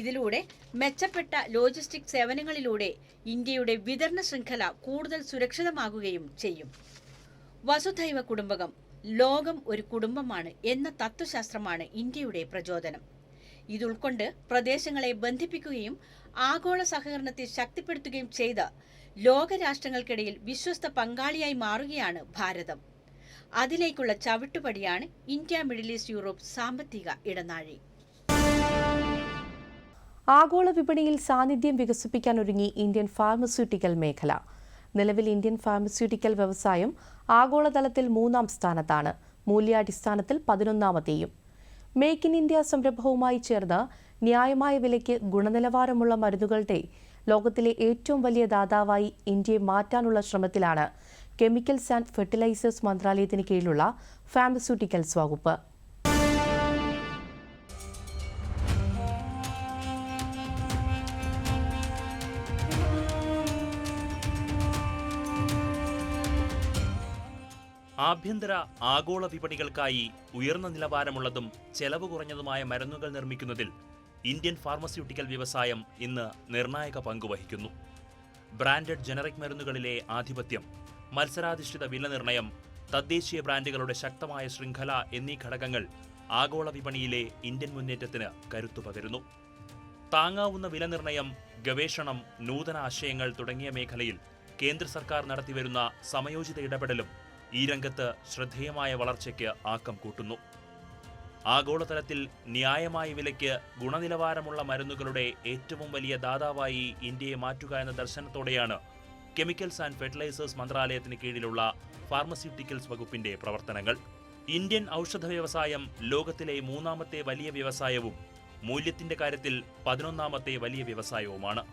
ഇതിലൂടെ മെച്ചപ്പെട്ട ലോജിസ്റ്റിക് സേവനങ്ങളിലൂടെ ഇന്ത്യയുടെ വിതരണ ശൃംഖല കൂടുതൽ സുരക്ഷിതമാകുകയും ചെയ്യും. വസുധൈവ കുടുംബകം ലോകം ഒരു കുടുംബമാണ് എന്ന തത്വശാസ്ത്രമാണ് ഇന്ത്യയുടെ പ്രചോദനം. ഇതുൾക്കൊണ്ട് പ്രദേശങ്ങളെ ബന്ധിപ്പിക്കുകയും ആഗോള സഹകരണത്തെ ശക്തിപ്പെടുത്തുകയും ചെയ്ത് ലോകരാഷ്ട്രങ്ങൾക്കിടയിൽ വിശ്വസ്ത പങ്കാളിയായി മാറുകയാണ് ഭാരതം. അതിലേക്കുള്ള ചവിട്ടുപടിയാണ് ഇന്ത്യ മിഡിൽ ഈസ്റ്റ് യൂറോപ്പ് സാമ്പത്തിക ഇടനാഴി. ആഗോള വിപണിയിൽ സാന്നിധ്യം വികസിപ്പിക്കാൻ ഒരുങ്ങി ഇന്ത്യൻ ഫാർമസ്യൂട്ടിക്കൽ മേഖല. നിലവിൽ ഇന്ത്യൻ ഫാർമസ്യൂട്ടിക്കൽ വ്യവസായം ആഗോളതലത്തിൽ മൂന്നാം സ്ഥാനത്താണ്. മൂല്യാടിസ്ഥാനത്തിൽ പതിനൊന്നാമത്തെയും. മേക്ക് ഇൻ ഇന്ത്യ സംരംഭവുമായി ചേർന്ന് ന്യായമായ വിലയ്ക്ക് ഗുണനിലവാരമുള്ള മരുന്നുകളുടെ ലോകത്തിലെ ഏറ്റവും വലിയ ദാതാവായി ഇന്ത്യയെ മാറ്റാനുള്ള ശ്രമത്തിലാണ് കെമിക്കൽസ് ആൻഡ് ഫെർട്ടിലൈസേഴ്സ് മന്ത്രാലയത്തിന് കീഴിലുള്ള ഫാർമസ്യൂട്ടിക്കൽസ് വകുപ്പ്. ആഭ്യന്തര ആഗോള വിപണികൾക്കായി ഉയർന്ന നിലവാരമുള്ളതും ചെലവ് കുറഞ്ഞതുമായ മരുന്നുകൾ നിർമ്മിക്കുന്നതിൽ ഇന്ത്യൻ ഫാർമസ്യൂട്ടിക്കൽ വ്യവസായം ഇന്ന് നിർണായക പങ്കുവഹിക്കുന്നു ബ്രാൻഡഡ് ജനറിക് മരുന്നുകളിലെ ആധിപത്യം മത്സരാധിഷ്ഠിത വില നിർണയം തദ്ദേശീയ ബ്രാൻഡുകളുടെ ശക്തമായ ശൃംഖല എന്നീ ഘടകങ്ങൾ ആഗോള വിപണിയിലെ ഇന്ത്യൻ മുന്നേറ്റത്തിന് കരുത്തു പകരുന്നു. താങ്ങാവുന്ന വില നിർണയം ഗവേഷണം നൂതന ആശയങ്ങൾ തുടങ്ങിയ മേഖലയിൽ കേന്ദ്ര സർക്കാർ നടത്തിവരുന്ന സമയോചിത ഇടപെടലും ഈ രംഗത്ത് ശ്രദ്ധേയമായ വളർച്ചയ്ക്ക് ആക്കം കൂട്ടുന്നു. ആഗോളതലത്തിൽ ന്യായമായ വിലയ്ക്ക് ഗുണനിലവാരമുള്ള മരുന്നുകളുടെ ഏറ്റവും വലിയ ദാതാവായി ഇന്ത്യയെ മാറ്റുക എന്ന ദർശനത്തോടെയാണ് കെമിക്കൽസ് ആൻഡ് ഫെർട്ടിലൈസേഴ്സ് മന്ത്രാലയത്തിന് കീഴിലുള്ള ഫാർമസ്യൂട്ടിക്കൽസ് വകുപ്പിന്റെ പ്രവർത്തനങ്ങൾ. ഇന്ത്യൻ ഔഷധ വ്യവസായം ലോകത്തിലെ മൂന്നാമത്തെ വലിയ വ്യവസായവും മൂല്യത്തിന്റെ കാര്യത്തിൽ പതിനൊന്നാമത്തെ വലിയ വ്യവസായവുമാണ്.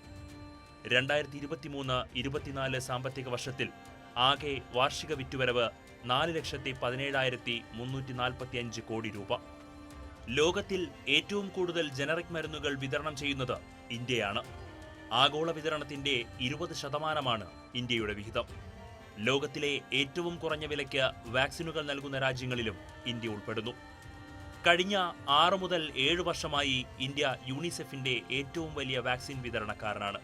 രണ്ടായിരത്തി ഇരുപത്തിമൂന്ന് ഇരുപത്തിനാല് സാമ്പത്തിക വർഷത്തിൽ ആകെ വാർഷിക വിറ്റുവരവ് നാല് ലക്ഷത്തി പതിനേഴായിരത്തി മുന്നൂറ്റി നാൽപ്പത്തി അഞ്ച് കോടി രൂപ. ലോകത്തിൽ ഏറ്റവും കൂടുതൽ ജനറിക് മരുന്നുകൾ വിതരണം ചെയ്യുന്നത് ഇന്ത്യയാണ്. ആഗോള വിതരണത്തിന്റെ ഇരുപത് ശതമാനമാണ് ഇന്ത്യയുടെ വിഹിതം. ലോകത്തിലെ ഏറ്റവും കുറഞ്ഞ വിലയ്ക്ക് വാക്സിനുകൾ നൽകുന്ന രാജ്യങ്ങളിലും ഇന്ത്യ ഉൾപ്പെടുന്നു. കഴിഞ്ഞ ആറ് മുതൽ ഏഴ് വർഷമായി ഇന്ത്യ യൂണിസെഫിന്റെ ഏറ്റവും വലിയ വാക്സിൻ വിതരണക്കാരനാണ്.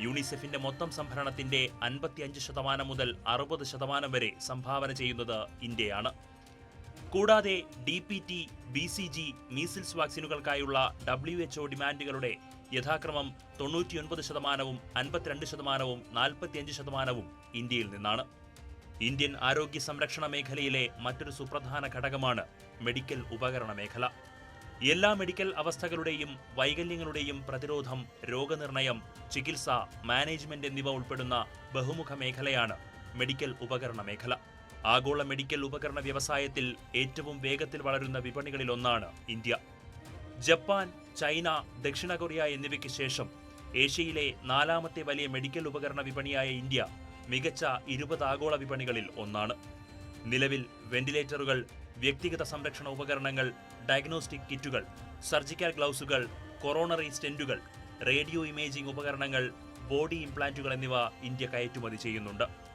യൂണിസെഫിന്റെ മൊത്തം സംഭരണത്തിന്റെ അൻപത്തിയഞ്ച് ശതമാനം മുതൽ അറുപത് ശതമാനം വരെ സംഭാവന ചെയ്യുന്നത് ഇന്ത്യയാണ്. കൂടാതെ D P T B C G measles വാക്സിനുകൾക്കായുള്ള W H O ഡിമാൻഡുകളുടെ യഥാക്രമം തൊണ്ണൂറ്റിയൊൻപത് ശതമാനവും അൻപത്തിരണ്ട് ശതമാനവും നാൽപ്പത്തിയഞ്ച് ശതമാനവും ഇന്ത്യയിൽ നിന്നാണ്. ഇന്ത്യൻ ആരോഗ്യ സംരക്ഷണ മേഖലയിലെ മറ്റൊരു സുപ്രധാന ഘടകമാണ് മെഡിക്കൽ ഉപകരണ മേഖല. എല്ലാ മെഡിക്കൽ അവസ്ഥകളുടെയും വൈകല്യങ്ങളുടെയും പ്രതിരോധം രോഗനിർണയം ചികിത്സ മാനേജ്മെന്റ് എന്നിവ ഉൾപ്പെടുന്ന ബഹുമുഖ മേഖലയാണ് മെഡിക്കൽ ഉപകരണ മേഖല. ആഗോള മെഡിക്കൽ ഉപകരണ വ്യവസായത്തിൽ ഏറ്റവും വേഗത്തിൽ വളരുന്ന വിപണികളിലൊന്നാണ് ഇന്ത്യ. ജപ്പാൻ ചൈന ദക്ഷിണ കൊറിയ എന്നിവയ്ക്ക് ശേഷം ഏഷ്യയിലെ നാലാമത്തെ വലിയ മെഡിക്കൽ ഉപകരണ വിപണിയായ ഇന്ത്യ മികച്ച ഇരുപത് ആഗോള വിപണികളിൽ ഒന്നാണ്. നിലവിൽ വെന്റിലേറ്ററുകൾ വ്യക്തിഗത സംരക്ഷണ ഉപകരണങ്ങൾ ഡയഗ്നോസ്റ്റിക് കിറ്റുകൾ സർജിക്കൽ ഗ്ലൗസുകൾ കൊറോണറി സ്റ്റെന്റുകൾ റേഡിയോ ഇമേജിംഗ് ഉപകരണങ്ങൾ ബോഡി ഇംപ്ലാന്റുകൾ എന്നിവ ഇന്ത്യ കയറ്റുമതി ചെയ്യുന്നുണ്ട്.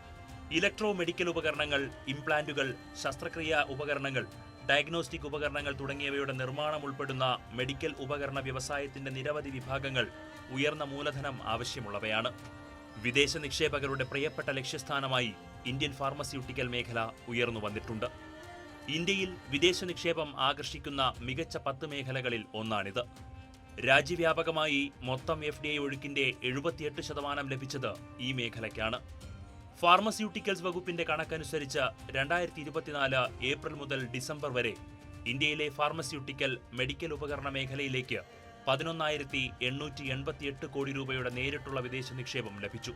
ഇലക്ട്രോ മെഡിക്കൽ ഉപകരണങ്ങൾ ഇംപ്ലാന്റുകൾ ശസ്ത്രക്രിയ ഉപകരണങ്ങൾ ഡയഗ്നോസ്റ്റിക് ഉപകരണങ്ങൾ തുടങ്ങിയവയുടെ നിർമ്മാണം ഉൾപ്പെടുന്ന മെഡിക്കൽ ഉപകരണ വ്യവസായത്തിന്റെ നിരവധി വിഭാഗങ്ങൾ ഉയർന്ന മൂലധനം ആവശ്യമുള്ളവയാണ്. വിദേശ നിക്ഷേപകരുടെ പ്രിയപ്പെട്ട ലക്ഷ്യസ്ഥാനമായി ഇന്ത്യൻ ഫാർമസ്യൂട്ടിക്കൽ മേഖല ഉയർന്നു വന്നിട്ടുണ്ട്. ഇന്ത്യയിൽ വിദേശ നിക്ഷേപം ആകർഷിക്കുന്ന മികച്ച പത്ത് മേഖലകളിൽ ഒന്നാണിത്. രാജ്യവ്യാപകമായി മൊത്തം എഫ് ഡി ഐ ഒഴുക്കിന്റെ എഴുപത്തിയെട്ട് ശതമാനം ലഭിച്ചത് ഈ മേഖലയ്ക്കാണ്. ഫാർമസ്യൂട്ടിക്കൽസ് വകുപ്പിന്റെ കണക്കനുസരിച്ച് രണ്ടായിരത്തി ഇരുപത്തിനാല് ഏപ്രിൽ മുതൽ ഡിസംബർ വരെ ഇന്ത്യയിലെ ഫാർമസ്യൂട്ടിക്കൽ മെഡിക്കൽ ഉപകരണ മേഖലയിലേക്ക് പതിനൊന്നായിരത്തി എണ്ണൂറ്റി എൺപത്തിയെട്ട് കോടി രൂപയുടെ നേരിട്ടുള്ള വിദേശ നിക്ഷേപം ലഭിച്ചു.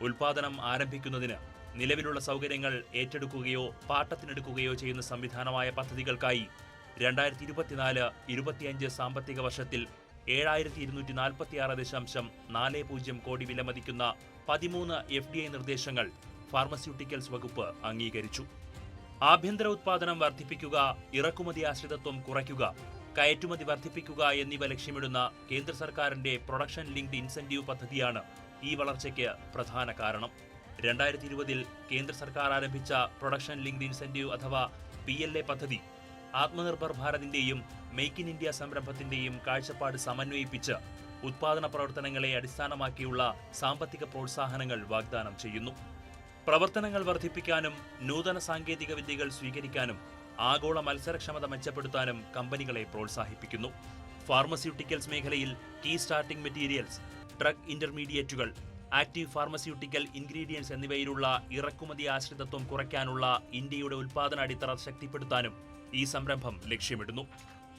ഉൽപാദനം ആരംഭിക്കുന്നതിന് നിലവിലുള്ള സൗകര്യങ്ങൾ ഏറ്റെടുക്കുകയോ പാട്ടത്തിനെടുക്കുകയോ ചെയ്യുന്ന സംവിധാനമായ പദ്ധതികൾക്കായി രണ്ടായിരത്തി ഇരുപത്തിനാല് ഇരുപത്തിയഞ്ച് സാമ്പത്തിക വർഷത്തിൽ ഏഴായിരത്തി ഇരുന്നൂറ്റി നാൽപ്പത്തിയാറ് ദശാംശം നാല് പൂജ്യം കോടി വിലമതിക്കുന്ന പതിമൂന്ന് എഫ് ഡി ഐ നിർദ്ദേശങ്ങൾ ഫാർമസ്യൂട്ടിക്കൽസ് വകുപ്പ് അംഗീകരിച്ചു. ആഭ്യന്തര ഉത്പാദനം വർദ്ധിപ്പിക്കുക ഇറക്കുമതി ആശ്രിതത്വം കുറയ്ക്കുക കയറ്റുമതി വർദ്ധിപ്പിക്കുക എന്നിവ ലക്ഷ്യമിടുന്ന കേന്ദ്ര സർക്കാരിന്റെ പ്രൊഡക്ഷൻ ലിങ്ക്ഡ് ഇൻസെന്റീവ് പദ്ധതിയാണ് ഈ വളർച്ചയ്ക്ക് പ്രധാന കാരണം. രണ്ടായിരത്തി ഇരുപതിൽ കേന്ദ്ര സർക്കാർ ആരംഭിച്ച പ്രൊഡക്ഷൻ ലിങ്ക്ഡ് ഇൻസെന്റീവ് അഥവാ പി എൽ എ പദ്ധതി ആത്മനിർഭർ ഭാരതിന്റെയും മെയ്ക്ക് ഇൻ ഇന്ത്യ സംരംഭത്തിന്റെയും കാഴ്ചപ്പാട് സമന്വയിപ്പിച്ച് ഉത്പാദന പ്രവർത്തനങ്ങളെ അടിസ്ഥാനമാക്കിയുള്ള സാമ്പത്തിക പ്രോത്സാഹനങ്ങൾ വാഗ്ദാനം ചെയ്യുന്നു. പ്രവർത്തനങ്ങൾ വർദ്ധിപ്പിക്കാനും നൂതന സാങ്കേതിക വിദ്യകൾ സ്വീകരിക്കാനും ആഗോള മത്സരക്ഷമത മെച്ചപ്പെടുത്താനും കമ്പനികളെ പ്രോത്സാഹിപ്പിക്കുന്നു. ഫാർമസ്യൂട്ടിക്കൽസ് മേഖലയിൽ കീ സ്റ്റാർട്ടിംഗ് മെറ്റീരിയൽസ് ഡ്രഗ് ഇന്റർമീഡിയറ്റുകൾ ആക്റ്റീവ് ഫാർമസ്യൂട്ടിക്കൽ ഇൻഗ്രീഡിയൻസ് എന്നിവയിലുള്ള ഇറക്കുമതി ആശ്രിതത്വം കുറയ്ക്കാനുള്ള ഇന്ത്യയുടെ ഉൽപാദന അടിത്തറ ശക്തിപ്പെടുത്താനും ഈ സംരംഭം ലക്ഷ്യമിടുന്നു.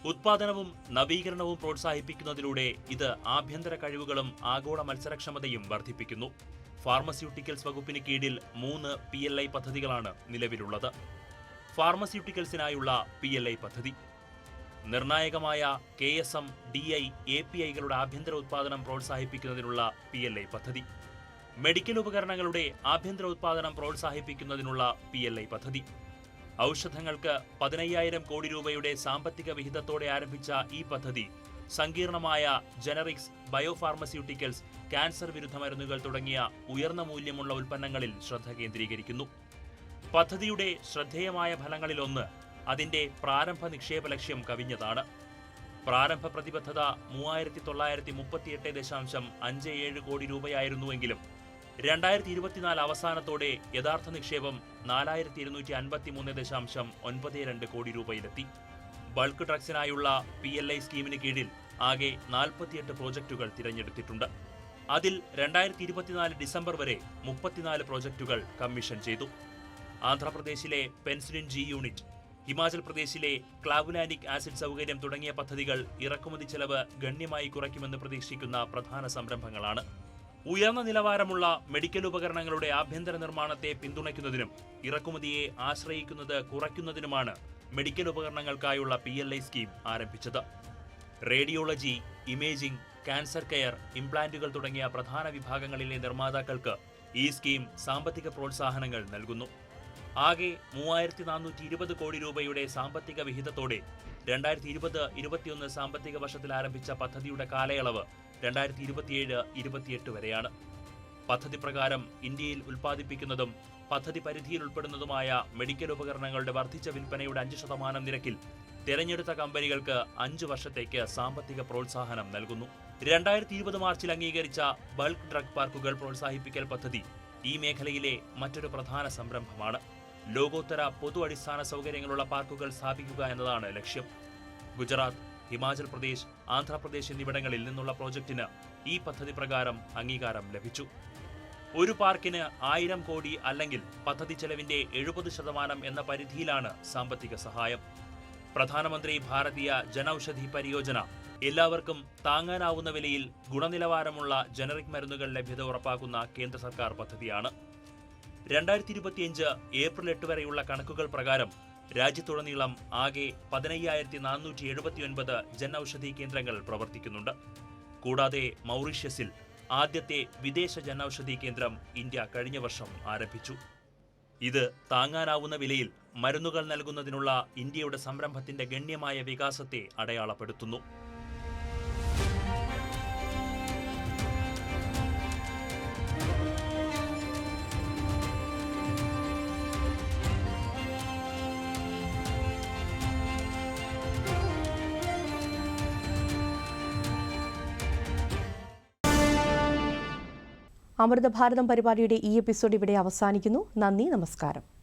ഉത്പാദനവും നവീകരണവും പ്രോത്സാഹിപ്പിക്കുന്നതിലൂടെ ഇത് ആഭ്യന്തര കഴിവുകളും ആഗോള മത്സരക്ഷമതയും വർദ്ധിപ്പിക്കുന്നു. ഫാർമസ്യൂട്ടിക്കൽസ് വകുപ്പിന് കീഴിൽ മൂന്ന് പി എൽ ഐ പദ്ധതികളാണ് നിലവിലുള്ളത്. ഫാർമസ്യൂട്ടിക്കൽസിനായുള്ള പി എൽ ഐ പദ്ധതി. നിർണായകമായ K S M D I A P ഐകളുടെ ആഭ്യന്തര ഉത്പാദനം പ്രോത്സാഹിപ്പിക്കുന്നതിനുള്ള പി എൽ ഐ പദ്ധതി. മെഡിക്കൽ ഉപകരണങ്ങളുടെ ആഭ്യന്തര ഉത്പാദനം പ്രോത്സാഹിപ്പിക്കുന്നതിനുള്ള പി എൽ ഐ പദ്ധതി. ഔഷധങ്ങൾക്ക് പതിനയ്യായിരം കോടി രൂപയുടെ സാമ്പത്തിക വിഹിതത്തോടെ ആരംഭിച്ച ഈ പദ്ധതി സങ്കീർണമായ ജനറിക്സ് ബയോഫാർമസ്യൂട്ടിക്കൽസ് ക്യാൻസർ വിരുദ്ധ മരുന്നുകൾ തുടങ്ങിയ ഉയർന്ന മൂല്യമുള്ള ഉൽപ്പന്നങ്ങളിൽ ശ്രദ്ധ കേന്ദ്രീകരിക്കുന്നു. പദ്ധതിയുടെ ശ്രദ്ധേയമായ ഫലങ്ങളിലൊന്ന് അതിന്റെ പ്രാരംഭ നിക്ഷേപ ലക്ഷ്യം കവിഞ്ഞതാണ്. പ്രാരംഭ പ്രതിബദ്ധത മൂവായിരത്തി തൊള്ളായിരത്തി മുപ്പത്തിയെട്ട് ദശാംശം അഞ്ച് ഏഴ് കോടി രൂപയായിരുന്നുവെങ്കിലും രണ്ടായിരത്തി ഇരുപത്തിനാല് അവസാനത്തോടെ യഥാർത്ഥ നിക്ഷേപം നാലായിരത്തി ഇരുന്നൂറ്റി അൻപത്തി മൂന്ന് ദശാംശം ഒൻപത് രണ്ട് കോടി രൂപയിലെത്തി. ബൾക്ക് ഡ്രഗ്സിനായുള്ള പി എൽ ഐ സ്കീമിന് കീഴിൽ ആകെ നാൽപ്പത്തിയെട്ട് പ്രോജക്റ്റുകൾ തിരഞ്ഞെടുത്തിട്ടുണ്ട്. അതിൽ രണ്ടായിരത്തി ഇരുപത്തിനാല് ഡിസംബർ വരെ മുപ്പത്തിനാല് പ്രോജക്റ്റുകൾ കമ്മീഷൻ ചെയ്തു. ആന്ധ്രാപ്രദേശിലെ പെൻസിലിൻ ജി യൂണിറ്റ് ഹിമാചൽ പ്രദേശിലെ ക്ലാവുലാനിക് ആസിഡ് സൗകര്യം തുടങ്ങിയ പദ്ധതികൾ ഇറക്കുമതി ചെലവ് ഗണ്യമായി കുറയ്ക്കുമെന്ന് പ്രതീക്ഷിക്കുന്ന പ്രധാന സംരംഭങ്ങളാണ്. ഉയർന്ന നിലവാരമുള്ള മെഡിക്കൽ ഉപകരണങ്ങളുടെ ആഭ്യന്തര നിർമ്മാണത്തെ പിന്തുണയ്ക്കുന്നതിനും ഇറക്കുമതിയെ ആശ്രയിക്കുന്നത് കുറയ്ക്കുന്നതിനുമാണ് മെഡിക്കൽ ഉപകരണങ്ങൾക്കായുള്ള പി എൽ ഐ സ്കീം ആരംഭിച്ചത്. റേഡിയോളജി ഇമേജിംഗ് ക്യാൻസർ കെയർ ഇംപ്ലാന്റുകൾ തുടങ്ങിയ പ്രധാന വിഭാഗങ്ങളിലെ നിർമ്മാതാക്കൾക്ക് ഈ സ്കീം സാമ്പത്തിക പ്രോത്സാഹനങ്ങൾ നൽകുന്നു. ആകെ മൂവായിരത്തി നാനൂറ്റി ഇരുപത് കോടി രൂപയുടെ സാമ്പത്തിക വിഹിതത്തോടെ രണ്ടായിരത്തി ഇരുപത് ഇരുപത്തിയൊന്ന് സാമ്പത്തിക വർഷത്തിൽ ആരംഭിച്ച പദ്ധതിയുടെ കാലയളവ് രണ്ടായിരത്തി ഇരുപത്തിയേഴ് ഇരുപത്തിയെട്ട് വരെയാണ്. പദ്ധതി പ്രകാരം ഇന്ത്യയിൽ ഉൽപ്പാദിപ്പിക്കുന്നതും പദ്ധതി പരിധിയിൽ ഉൾപ്പെടുന്നതുമായ മെഡിക്കൽ ഉപകരണങ്ങളുടെ വർദ്ധിച്ച വിൽപ്പനയുടെ അഞ്ച് ശതമാനം നിരക്കിൽ തിരഞ്ഞെടുത്ത കമ്പനികൾക്ക് അഞ്ചു വർഷത്തേക്ക് സാമ്പത്തിക പ്രോത്സാഹനം നൽകുന്നു. രണ്ടായിരത്തി ഇരുപത് മാർച്ചിൽ അംഗീകരിച്ച ബൾക്ക് ഡ്രഗ് പാർക്കുകൾ പ്രോത്സാഹിപ്പിക്കൽ പദ്ധതി ഈ മേഖലയിലെ മറ്റൊരു പ്രധാന സംരംഭമാണ്. ലോകോത്തര പൊതു അടിസ്ഥാന സൗകര്യങ്ങളുള്ള പാർക്കുകൾ സ്ഥാപിക്കുക എന്നതാണ് ലക്ഷ്യം. ഗുജറാത്ത് ഹിമാചൽ പ്രദേശ് ആന്ധ്രാപ്രദേശ് എന്നിവിടങ്ങളിൽ നിന്നുള്ള പ്രോജക്റ്റിന് ഈ പദ്ധതി പ്രകാരം അംഗീകാരം ലഭിച്ചു. ഒരു പാർക്കിന് ആയിരം കോടി അല്ലെങ്കിൽ പദ്ധതി ചെലവിന്റെ എഴുപത് ശതമാനം എന്ന പരിധിയിലാണ് സാമ്പത്തിക സഹായം. പ്രധാനമന്ത്രി ഭാരതീയ ജനൌഷധി പരിയോജന. എല്ലാവർക്കും താങ്ങാനാവുന്ന വിലയിൽ ഗുണനിലവാരമുള്ള ജനറിക് മരുന്നുകൾ ലഭ്യത ഉറപ്പാക്കുന്ന കേന്ദ്ര സർക്കാർ പദ്ധതിയാണ്. രണ്ടായിരത്തി ഇരുപത്തിയഞ്ച് ഏപ്രിൽ എട്ട് വരെയുള്ള കണക്കുകൾ പ്രകാരം രാജ്യത്തുടനീളം ആകെ പതിനയ്യായിരത്തി നാനൂറ്റി എഴുപത്തിയൊൻപത് ജൻ ഔഷധി കേന്ദ്രങ്ങൾ പ്രവർത്തിക്കുന്നുണ്ട്. കൂടാതെ മൗറീഷ്യസിൽ ആദ്യത്തെ വിദേശ ജനൌഷധി കേന്ദ്രം ഇന്ത്യ കഴിഞ്ഞ വർഷം ആരംഭിച്ചു. ഇത് താങ്ങാനാവുന്ന വിലയിൽ മരുന്നുകൾ നൽകുന്നതിനുള്ള ഇന്ത്യയുടെ സംരംഭത്തിന്റെ ഗണ്യമായ വികാസത്തെ അടയാളപ്പെടുത്തുന്നു. അമൃതഭാരതം പരിപാടിയുടെ ഈ എപ്പിസോഡ് ഇവിടെ അവസാനിക്കുന്നു. നന്ദി നമസ്കാരം.